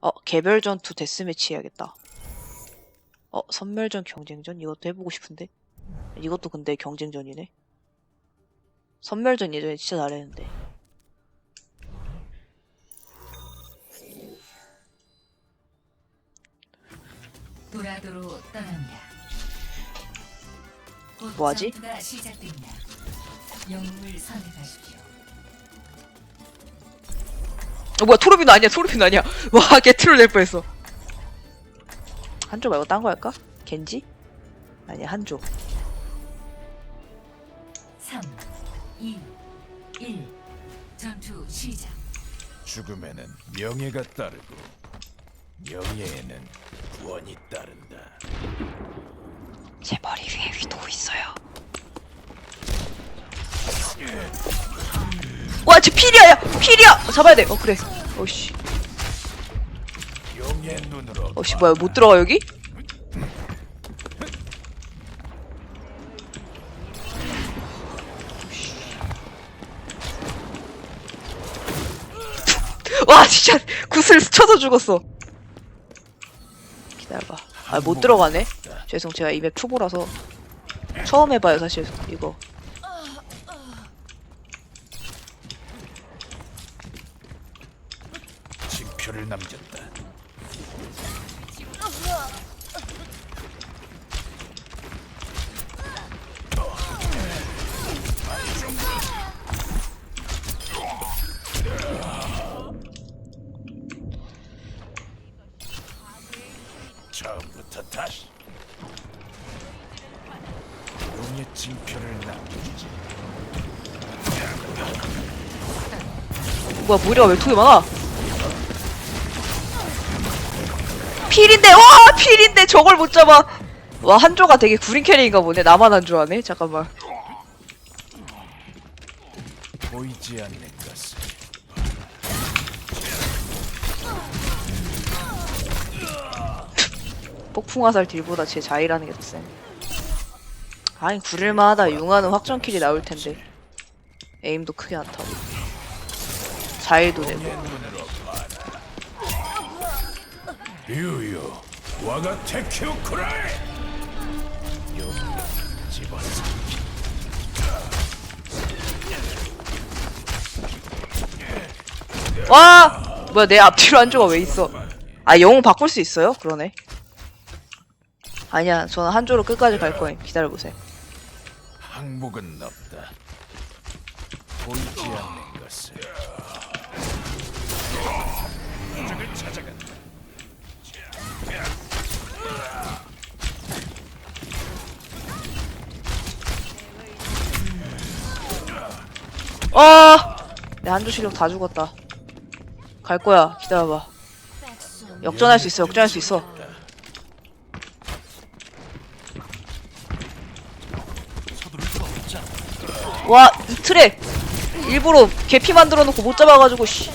어, 개별 전투 데스매치 해야겠다. 어, 선멸전 경쟁전? 이것도 해보고 싶은데. 이것도 근데 경쟁전이네. 선멸전 예전에 진짜 잘했는데. 도라도로 떠납니다. 곧 뭐하지? 전투가 시작됩니다. 영웅을 선택하십시오. 어, 뭐야, 토르빈 아니야, 토르빈 아니야. 와, 개트롤 낼 뻔했어. 한조 말고 딴 거 할까? 겐지? 아니야, 한조. 3, 2, 1. 전투 시작. 죽음에는 명예가 따르고 명예에는 구원이 따른다. 제 머리 위에 위도 있어요. 와, 쟤 필이야, 야! 필이야! 어, 잡아야 돼. 어, 그래. 눈으로 어씨, 뭐야, 못 들어가, 여기? 와, 진짜, 구슬 스쳐서 죽었어. 기다려봐. 아, 못 들어가네. 죄송, 제가 이맵 초보라서. 처음 해봐요, 사실, 이거. 징 표를 남겼다. 처음부터 다시 용의 징표를 남기지. 뭐야, 무리가 왜 이렇게 많아? 필인데, 와! 필인데 저걸 못 잡아! 와, 한조가 되게 구린 캐릭인가 보네. 나만 한조하네? 잠깐만. 보이지 않는 것을 폭풍화살 딜보다 제 자이라는 게 더 센. 아니, 구릴만하다. 융화는 확정킬이 나올 텐데. 에임도 크게 안 타고. 자이도 되고. 유유, 와가 테큐 쿠라이. 용 집어서 와! 뭐야, 내 앞뒤로 한조가 왜 있어? 아, 영웅 바꿀 수 있어요? 그러네. 아니야, 저는 한조로 끝까지 갈 거예요. 기다려보세요. 항목은 없다. 보이지 않는 것을. 아! 내 한조 실력 다 죽었다. 갈 거야. 기다려봐. 역전할 수 있어. 역전할 수 있어. 와, 이 틀에 일부러 개피 만들어 놓고 못 잡아가지고 씨.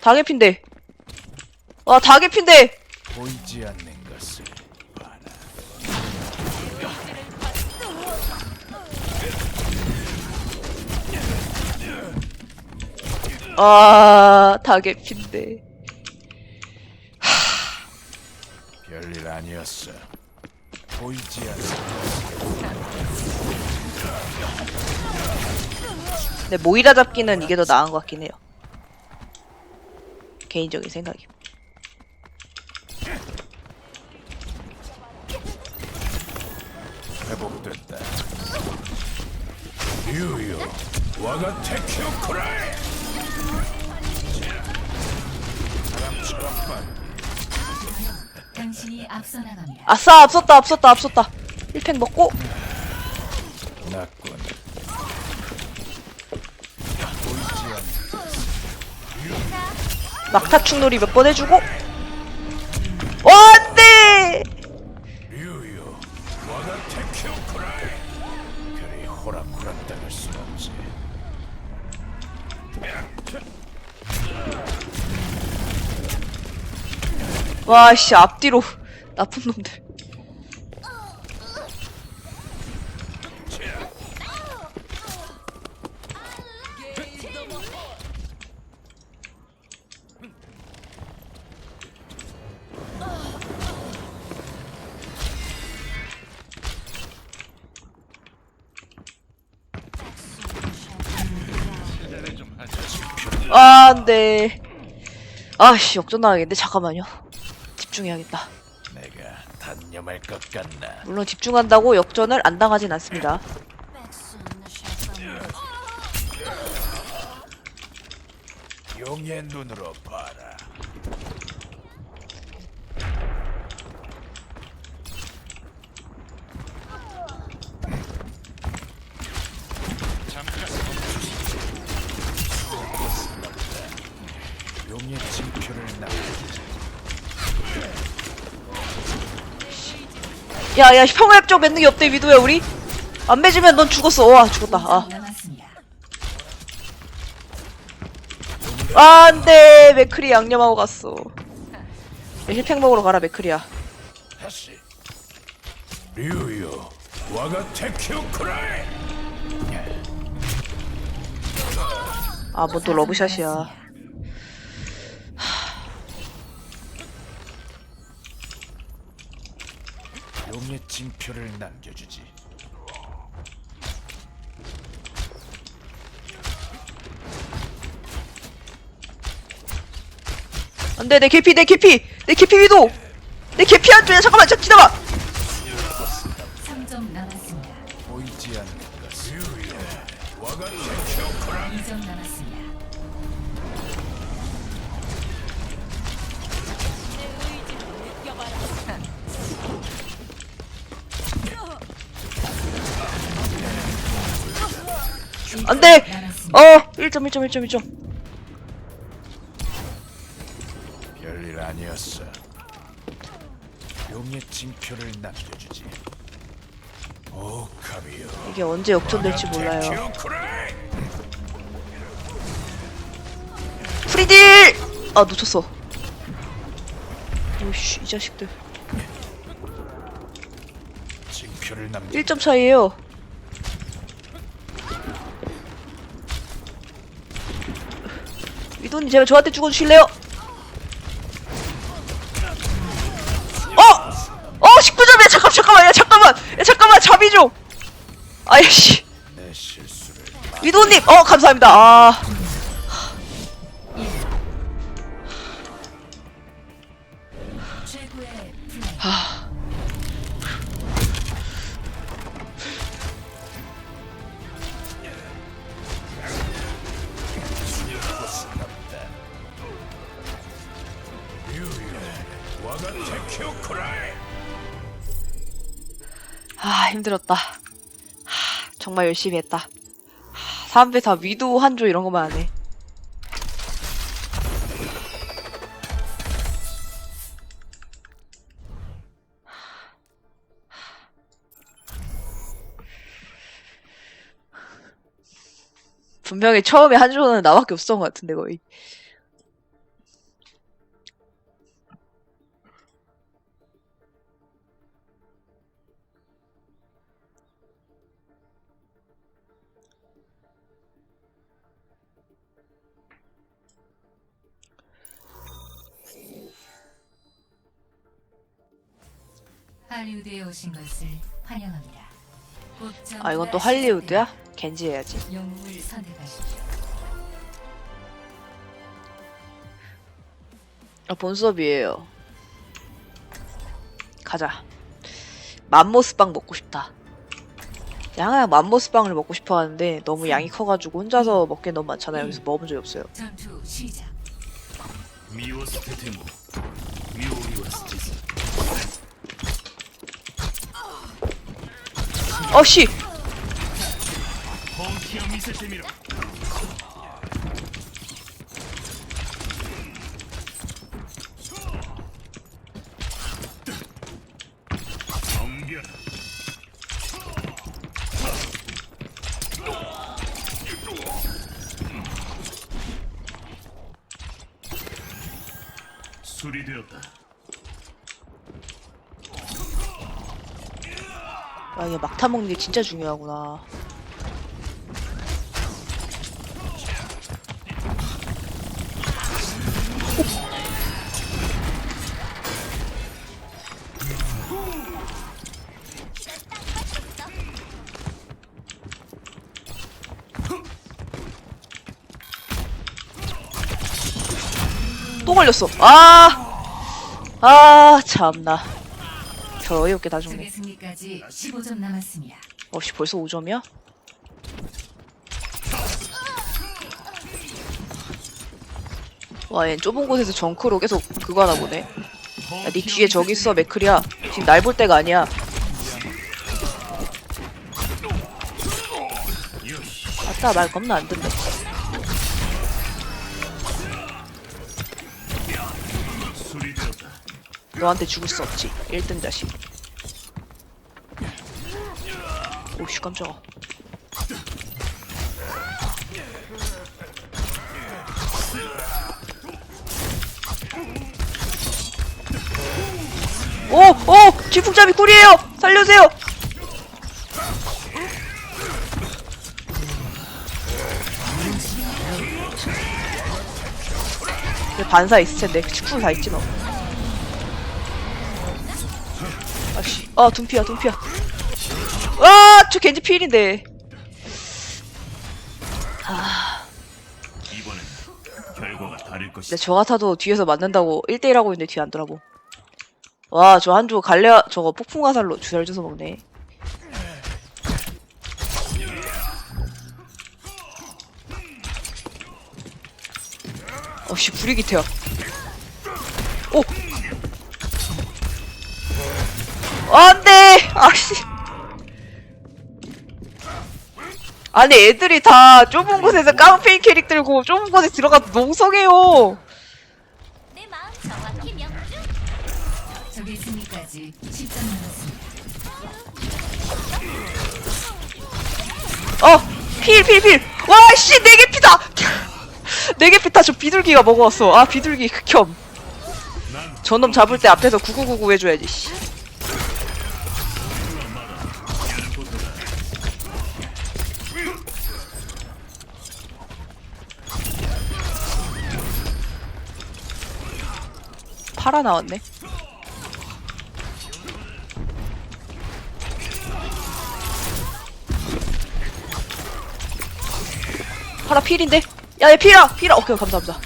다 개피인데. 와, 다 개피인데. 보이지 않는 아, 다 개피인데. 별일 아니었어. 보이지 않는 근데 모이라 잡기는 이게 더 나은 것 같긴 해요. 개인적인 생각이. 회복됐다. 유유, 와가 테큐 쿠라이. 사람처럼 만 당신이 앞서 나갑니다. 아싸, 앞섰다, 앞섰다, 앞섰다. 1팩 먹고. 않는 막타 충돌이 몇 번 해주고. 어, 안 돼! 유유, 와가 테큐 쿠라이. 그리 호락호락 당할 순 없지. 와, 씨, 앞뒤로. 나쁜 놈들. 아, 안 돼. 아씨, 역전 나가겠는데? 잠깐만요. 집중해야겠다. 내가 단념할 것 같나? 물론 집중한다고 역전을 안 당하진 않습니다. 용의 눈으로 봐라. 잠깐 멈추시오. 용의 징표를 남기자. 야, 야, 평화협정 맺는 게 없대, 위도야, 우리? 안 맺으면 넌 죽었어. 와, 죽었다. 아. 남았습니다. 아, 안 돼. 맥크리 양념하고 갔어. 야, 힐팩 먹으러 가라, 맥크리야. 류요, 와가 테큐쿠라이. 아, 뭐 또 러브샷이야. 용의 징표를 남겨주지. 안 돼, 내 개피, 내 개피! 내 개피 위도! 내 개피 한 줄이야, 잠깐만, 잠 기다봐! 3점 남았습니다. 보이지 않는 테큐쿠라이. 2점 남았습니다. 안 돼! 남았습니다. 어! 1점, 1점, 1점, 1점. 별일 아니었어. 용의 징표를 남겨주지. 오, 카비요. 이게 언제 역전될지 몰라요. 프리딜! 아, 놓쳤어. 오이씨, 이 자식들. 징표를 남겨. 1점 차이에요. 위도님 제발 저한테 죽어주실래요? 어! 어 19점이야. 잠깐 잠깐만 야 잠깐만. 야 잠깐만. 자비 좀. 아이씨. 위도님 어 감사합니다. 아 아 힘들었다. 하, 정말 열심히 했다. 하, 사람들 다 위도 한조 이런 것만 하네. 분명히 처음에 한조는 나밖에 없었던 것 같은데 거의 할리우드에 오신 것을 환영합니다. 아 이건 또 할리우드야? 겐지 해야지. 영웅을 선택하십시오. 아, 본수업이에요. 가자. 맘모스빵 먹고 싶다. 양아 맘모스빵을 먹고 싶어 하는데 너무 음. 양이 커가지고 혼자서 먹기 너무 많잖아요. 그래서 음. 먹어본 적이 없어요. 미워스 테테모 미오리와스 어씨! 아 이게 막타 먹는 게 진짜 중요하구나. 또 걸렸어. 아, 아, 참나. 저 어이없게 다 죽네. 승리까지 15점 남았습니다. 어씨, 벌써 5점이야? 와, 얘 좁은 곳에서 정크로 계속 그거 하나 보네. 야, 네 뒤에 저기 있어, 맥클이야. 지금 날 볼 때가 아니야. 아따, 말 겁나 안 듣네. 너한테 죽을 수 없지. 1등 자식. 오씨, 깜짝아. 오! 오! 쥐풍잡이 꿀이에요! 살려주세요! 반사 있을 텐데. 축풍 다 있지, 너. 씨, 아 둠피야 둠피야. 아, 저 겐지 필인데. 이번엔 결과가 다를 것이다. 저 같아도 뒤에서 맞는다고 1대1 하고 있는데 뒤에 안 돌아보. 와, 저 한조 갈래 저거 폭풍 화살로 주절 줘서 먹네. 어씨, 불이기태야. 오! 안 돼! 아씨. 아니, 애들이 다 좁은 곳에서 깡페인 캐릭 들고 좁은 곳에 들어가도 농성해요. 내 마음 정확히 명중. 적의 승리까지 10점 남았습니다. 어! 필, 필, 필! 와, 씨! 네개 피다! 네개 피다! 저 비둘기가 먹어왔어. 아, 비둘기 극혐. 저놈 잡을 때 앞에서 9999 해줘야지, 씨. 팔아 나왔네. 파라 필인데? 야, 얘 필아! 필아! 오케이, 감사합니다.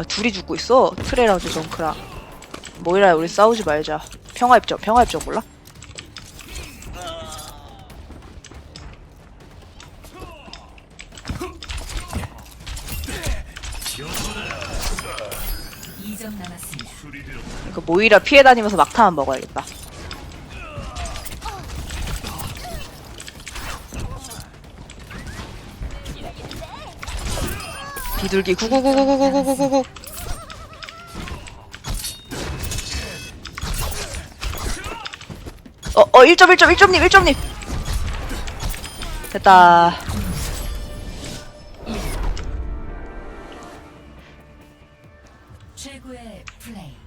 아, 둘이 죽고 있어. 트레랑 저 정크랑. 모이라, 우리 싸우지 말자. 평화협정, 평화협정 몰라? 이점 남았습니다. 술이 들었다. 그 모이라 피해 다니면서 막타만 먹어야겠다. 비둘기 구구구구구구구구구 어, 어, 1점, 1점, 1점님, 1점님! 됐다. 최고의 플레이.